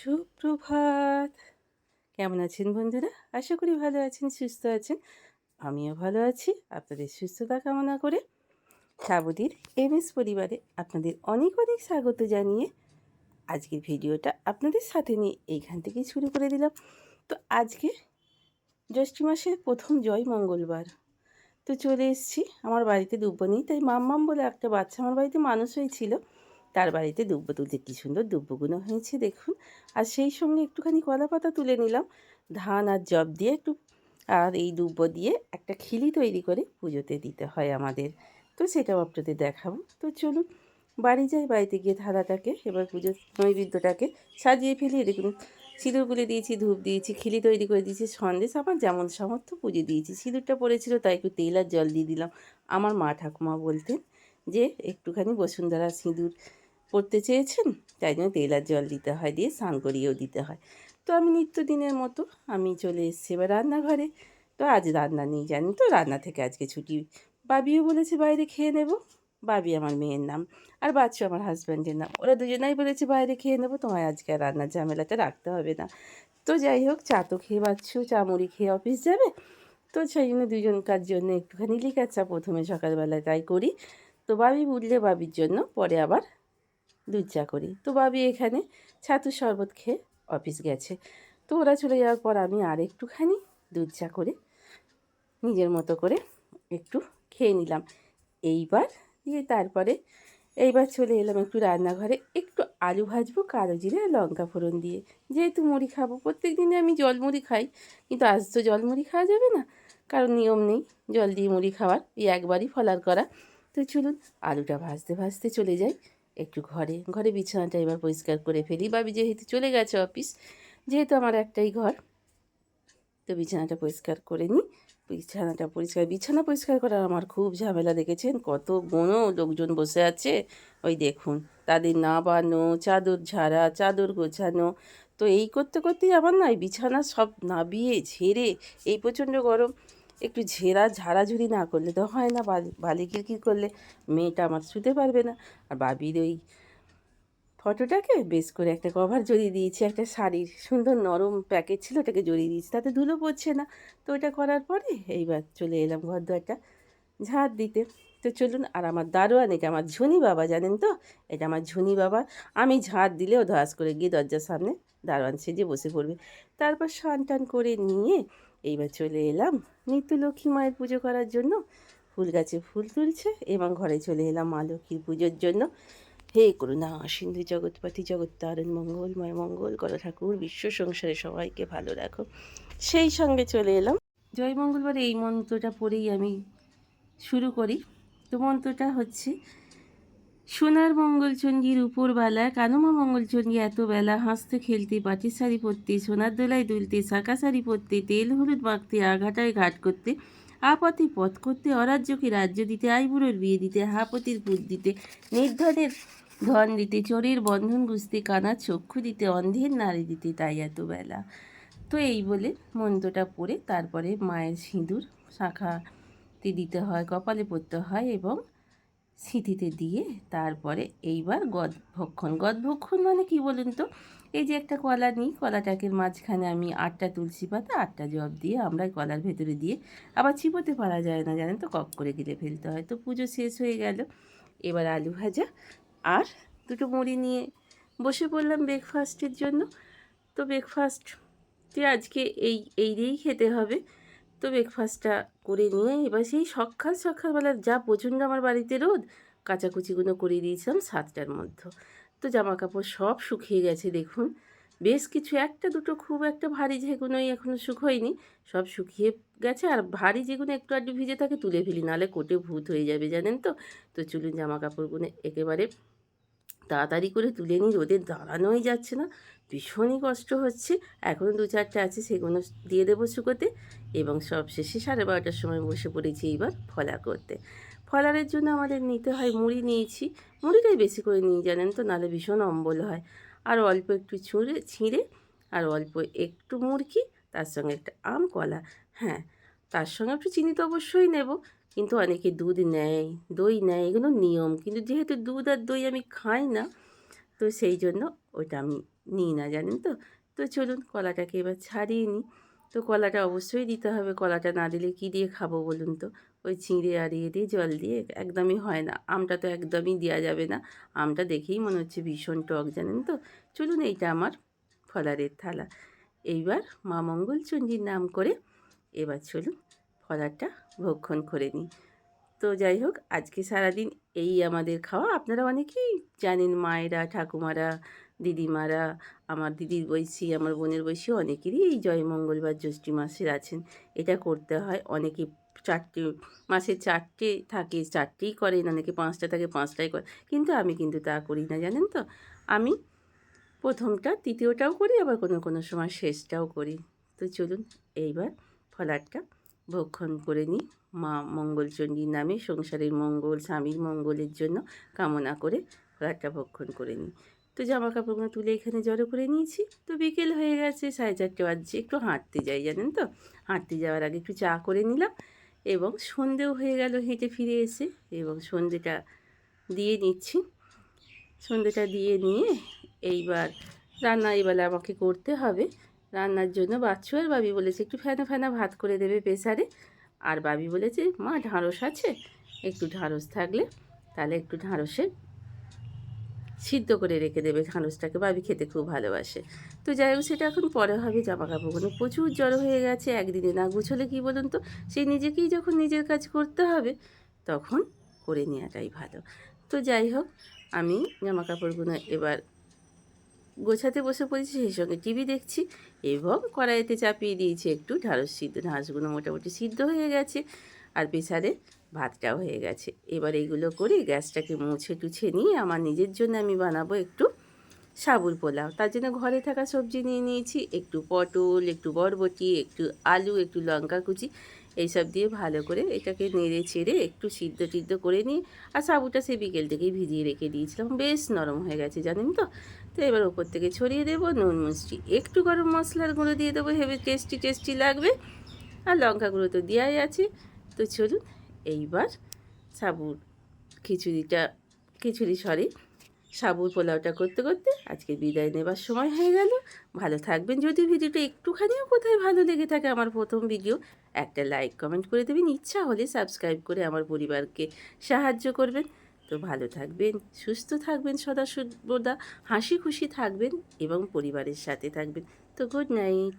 সুপ্রভাত। কেমন আছেন বন্ধুরা? আশা করি ভালো আছেন, সুস্থ আছেন। আমিও ভালো আছি। আপনাদের সুস্থতা কামনা করে সাবুদির এম এস পরিবারে আপনাদের অনেক অনেক স্বাগত জানিয়ে আজকের ভিডিওটা আপনাদের সাথে নিয়ে এইখান থেকেই শুরু করে দিলাম। তো আজকে জ্যৈষ্ঠী মাসের প্রথম জয় মঙ্গলবার। তো চলে এসেছি। আমার বাড়িতে দুব্ব নেই, তাই মাম্মাম বলে একটা বাচ্চা আমার বাড়িতে মানুষ হয়েছিল। তার বাড়িতে দুব্ব তুলতে। কী সুন্দর দুব্বগুলো হয়েছে, দেখুন। আর সেই সঙ্গে একটুখানি কলা পাতা তুলে নিলাম। ধান আর জব দিয়ে একটু, আর এই দুব্ব দিয়ে একটা খিলি তৈরি করে পুজোতে দিতে হয় আমাদের। তো সেটাও আপনাদের দেখাবো। তো চলুন, বাড়ি যাই, বাড়িতে গিয়ে থালাটাকে, এবার পুজোর নৈবেদ্যটাকে সাজিয়ে ফেলি। দেখুন, সিঁদুরগুলি দিয়েছি, ধূপ দিয়েছি, খিলি তৈরি করে দিয়েছি, সন্দেশ, আমার যেমন সামর্থ্য পুজো দিয়েছি। সিঁদুরটা পড়েছিল, তাই একটু তেল আর জল দিয়ে দিলাম। আমার মা ঠাকুমা বলতেন যে, একটুখানি বসুন্ধরা সিঁদুর পড়তে চেয়েছেন? তাই জন্য তেল আর জল দিতে হয়, দিয়ে স্নান করিয়েও দিতে হয়। তো আমি নিত্যদিনের মতো আমি চলে এসেছি এবার রান্নাঘরে। তো আজ রান্না নেই জানি তো? রান্না থেকে আজকে ছুটি। বাবিও বলেছে বাইরে খেয়ে নেব। বাবি আমার মেয়ের নাম। আর বাচ্চা আমার হাজব্যান্ডের নাম। ওরা দুজনাই বলেছে বাইরে খেয়ে নেব, তোমায় আজকে রান্নার ঝামেলাটা রাখতে হবে না। তো যাই হোক, চা তো খেয়ে বাচ্চু, চা মুড়ি খেয়ে অফিস যাবে। তো সেই জন্য দুজনকার জন্য একটুখানি চা প্রথমে সকালবেলায় তাই করি। তো বাবি বুঝলে বাবির জন্য, পরে আবার দুধ চা করি। তো বাবি এখানে ছাতুর শরবত খেয়ে অফিস গেছে। তো ওরা চলে যাওয়ার পর আমি আর একটুখানি দুধ চা করে নিজের মতো করে একটু খেয়ে নিলাম। এইবার দিয়ে তারপরে এইবার চলে এলাম একটু রান্নাঘরে একটু আলু ভাজবো, কালো জিরে আর লঙ্কা ফোড়ন দিয়ে। যেহেতু মুড়ি খাব প্রত্যেক দিনে আমি জল মুড়ি খাই, কিন্তু আজ তো জল মুড়ি খাওয়া যাবে না, কারণ নিয়ম নেই জল দিয়ে মুড়ি খাওয়ার, এই একবারই ফলার করা। তো চলুন আলুটা ভাজতে ভাজতে চলে যাই। একটু ঘরে ঘরে বিছানাটা এবার পরিষ্কার করে ফেলি। বাবি যেহেতু চলে গেছে অফিস, যেহেতু আমার একটাই ঘর, তো বিছানাটা পরিষ্কার করে নিই। বিছানাটা পরিষ্কার, বিছানা পরিষ্কার করার আমার খুব ঝামেলা, দেখেছেন? কত বনো লোকজন বসে আছে। ওই দেখুন, তাদের নাবানো চাদর ঝাড়া, চাদর গোছানো। তো এই করতে করতেই আমার নয় বিছানা সব নাবিয়ে, ঝেড়ে, এই প্রচণ্ড গরম। একটু ঝেরা ঝাড়াঝুড়ি না করলে তো হয় না, বালি কী করলে মেয়েটা আমার শুতে পারবে না। আর বাবির ওই ফটোটাকে বেশ করে একটা কভার জড়িয়ে দিয়েছি, একটা শাড়ির। সুন্দর নরম প্যাকেট ছিল, ওটাকে জড়িয়ে দিয়েছি, তাতে ধুলো পড়ছে না। তো ওটা করার পরে এইবার চলে এলাম ঘর দরটা ঝাঁট দিতে। তো চলুন, আর আমার দারোয়ান, এটা আমার ঝুনি বাবা, জানেন তো? এটা আমার ঝুনি বাবা। আমি ঝাঁট দিলেও ধস করে গিয়ে দরজার সামনে দারোয়ান সেজে বসে পড়বে। তারপর স্নান টান করে নিয়ে এইবার চলে এলাম নিত্য লক্ষ্মী মায়ের পুজো করার জন্য। ফুল গাছে ফুল তুলছে এবং ঘরে চলে এলাম মা লক্ষ্মীর পুজোর জন্য। হে করুণা, সিন্ধু জগৎপতি জগৎ তারণ মঙ্গলময় মঙ্গল, করো ঠাকুর, বিশ্ব সংসারে সবাইকে ভালো রাখো। সেই সঙ্গে চলে এলাম। জয় মঙ্গলবার এই মন্ত্রটা পড়েই আমি শুরু করি। তো মন্ত্রটা হচ্ছে সোনার মঙ্গলচণ্ডীর উপরবেলা কানুমা মঙ্গলচণ্ডী এত বেলা হাসতে খেলতে পাটির শাড়ি পরতে, সোনার দোলায় দুলতে শাঁকা শাড়ি পরতে, তেল হলুদ মাখতে, আঘাটায় ঘাট করতে আপতি পথ করতে, অরাজ্যকে রাজ্য দিতে, আইবুড়োর বিয়ে দিতে, হাপতির পুত দিতে, নির্ধনের ধন দিতে, চোরের বন্ধন গুছতে কানা চক্ষু দিতে, অন্ধের নারী দিতে, তাই এত বেলা। তো এই বলে মন্ত্রটা পড়ে, তারপরে মায়ের সিঁদুর শাঁখাতে দিতে হয়, কপালে পড়তে হয় এবং স্মৃতিতে দিয়ে তারপরে এইবার গদ ভক্ষণ। গদ ভক্ষণ মানে কি বলুন তো? এই যে একটা কলা নিই, কলাটাকে মাঝখানে আমি আটটা তুলসী পাতা, আটটা জব দিয়ে আমরা কলার ভেতরে দিয়ে আবার চিপোতে পারা যায় না, জানেন তো? কক করে গিলে ফেলতে হয়। তো পুজো শেষ হয়ে গেল। এবার আলু ভাজা আর দুটো মুড়ি নিয়ে বসে পড়লাম ব্রেকফাস্টের জন্য। তো ব্রেকফাস্টটি আজকে এই এই দিয়েই খেতে হবে। তো ব্রেকফাস্টটা করে নিয়ে এবার সেই সকাল সকালবেলা যা প্রচণ্ড আমার বাড়িতে রোদ, কাচাকুচিগুলো করে দিয়েছিলাম সাতটার মধ্যে। তো জামা কাপড় সব শুকিয়ে গেছে দেখুন। বেশ কিছু একটা দুটো খুব একটা ভারী যেগুলোই এখনও শুকোয়নি, সব শুকিয়ে গেছে। আর ভারী যেগুলো একটু আধটু ভিজে থাকে তুলে ফেলি নাহলে কোটে ভূত হয়ে যাবে জানেন তো? তো চলুন জামা কাপড়গুলো একেবারে তাড়াতাড়ি করে তুলে নিই রোদে দাঁড়ানোই যাচ্ছে না। ভীষণই কষ্ট হচ্ছে। এখনও দু চারটে আছে, সেগুলো দিয়ে দেবো শুকোতে এবং সব শেষে সাড়ে বারোটার সময় বসে পড়েছি এইবার ফলা করতে। ফলারের জন্য আমাদের নিতে হয় মুড়ি নিয়েছি। মুড়িটাই বেশি করে নিয়ে জানেন তো, নাহলে ভীষণ অম্বল হয়। আর অল্প একটু ছুঁড়ে, ছিঁড়ে আর অল্প একটু মুরগি তার সঙ্গে একটা আম কলা হ্যাঁ তার সঙ্গে একটু চিনি তো অবশ্যই নেব। কিন্তু অনেকে দুধ নেয়, দই নেয়, এগুলো নিয়ম। কিন্তু যেহেতু দুধ আর দই আমি খাই না, তো সেই জন্য ওইটা আমি নিই না, জানেন তো? তো চলুন কলাটাকে এবার ছাড়িয়ে নিই। তো কলাটা অবশ্যই দিতে হবে। কলাটা না দিলে কী দিয়ে খাব বলুন তো? ওই চিঁড়ে আর ইয়ে দিয়ে, জল দিয়ে একদমই হয় না। আমটা তো একদমই দেওয়া যাবে না। আমটা দেখেই মনে হচ্ছে ভীষণ টক, জানেন তো? চলুন এইটা আমার ফলারের থালা। এইবার মা মঙ্গলচণ্ডীর নাম করে এবার চলুন ফলারটা ভক্ষণ করে নিই। তো যাই হোক, আজকে সারাদিন এই আমাদের খাওয়া। আপনারা অনেকেই জানেন মায়েরা, ঠাকুমারা, দিদিমারা, আমার দিদির বয়সী আমার বোনের বয়সী অনেকেরই এই জয় মঙ্গলবার জ্যৈষ্ঠী মাসের আছেন। এটা করতে হয়। অনেকে চারটে, মাসে চারটে থাকে, চারটেই করেন, অনেকে পাঁচটা থাকে, পাঁচটাই করে কিন্তু আমি কিন্তু তা করি না, জানেন তো? আমি প্রথমটা, তৃতীয়টাও করি, আবার কোনো কোনো সময় শেষটাও করি। তো চলুন, এইবার ফলারটা ভক্ষণ করে নিই মা মঙ্গলচণ্ডীর নামে, সংসারের মঙ্গল, স্বামীর মঙ্গলের জন্য কামনা করে ফলারটা ভক্ষণ করে নিই। তো জামা কাপড়গুলো তুলে এখানে জড়ো করে নিয়েছি। তো বিকেল হয়ে গেছে, সাড়ে চারটে বাজছে, একটু হাঁটতে যাই, জানেন তো? হাঁটতে যাওয়ার আগে একটু চা করে নিলাম এবং সন্ধেও হয়ে গেল হেঁটে ফিরে এসে এবং সন্ধেটা দিয়ে নিচ্ছি। সন্ধেটা দিয়ে নিয়ে এইবার রান্না এবেলা আমাকে করতে হবে। রান্নার জন্য বাচ্চু আর বাবি বলেছে একটু ফেনা ফেনা ভাত করে দেবে প্রেসারে। আর বাবি বলেছে, মা ঢাঁড়স আছে? একটু ঢাঁড়স থাকলে তাহলে একটু ঢাঁড়সে সিদ্ধ করে রেখে দেবে। ঢাঁড়সটাকে বাবি খেতে খুব ভালোবাসে। তো যাই হোক, সেটা এখন পরে হবে। জামা কাপড়গুলো প্রচুর জড়ো হয়ে গেছে। একদিনে না গুছলে কী বলুন তো, সেই নিজেকেই যখন নিজের কাজ করতে হবে, তখন করে নেওয়াটাই ভালো। তো যাই হোক, আমি জামা কাপড়গুলো এবার গোছাতে বসে পড়েছি, সেই সঙ্গে টিভি দেখছি এবং কড়াইতে চাপিয়ে দিয়েছি একটু ঢাঁড়স সিদ্ধ ঢাঁড়সগুলো মোটামুটি সিদ্ধ হয়ে গেছে আর প্রেসারে ভাতটাও হয়ে গেছে। এবার এইগুলো করে গ্যাসটাকে মুছে টুছে নিয়ে আমার নিজের জন্য আমি বানাবো একটু সাবুর পোলাও। তার জন্য ঘরে থাকা সবজি নিয়ে নিয়েছি, একটু পটল, একটু বরবটি, একটু আলু, একটু লঙ্কা কুচি, এইসব দিয়ে ভালো করে এটাকে নেড়ে চেড়ে একটু সিদ্ধ টিদ্ধ করে নিয়ে আর সাবুটা সে বিকেল থেকেই ভিজিয়ে রেখে দিয়েছিলাম। বেশ নরম হয়ে গেছে, জানেন তো? তো এবার ওপর থেকে ছড়িয়ে দেবো নুন, মিষ্টি। একটু গরম মশলার গুঁড়ো দিয়ে দেবো, হেভি টেস্টি টেস্টি লাগবে। আর লঙ্কা গুঁড়ো তো দেওয়াই আছে। তো চলুন এইবার সাবুর খিচুড়িটা, খিচুড়ি সরি সাবুর পোলাওটা করতে করতে আজকে বিদায় নেবার সময় হয়ে গেল। ভালো থাকবেন। যদি ভিডিওটা একটুখানিও কোথায় ভালো লেগে থাকে আমার প্রথম ভিডিও, একটা লাইক কমেন্ট করে দেবেন। ইচ্ছা হলে সাবস্ক্রাইব করে আমার পরিবারকে সাহায্য করবেন। তো ভালো থাকবেন, সুস্থ থাকবেন সদা সর্বদা হাসি খুশি থাকবেন এবং পরিবারের সাথে থাকবেন। তো গুড নাইট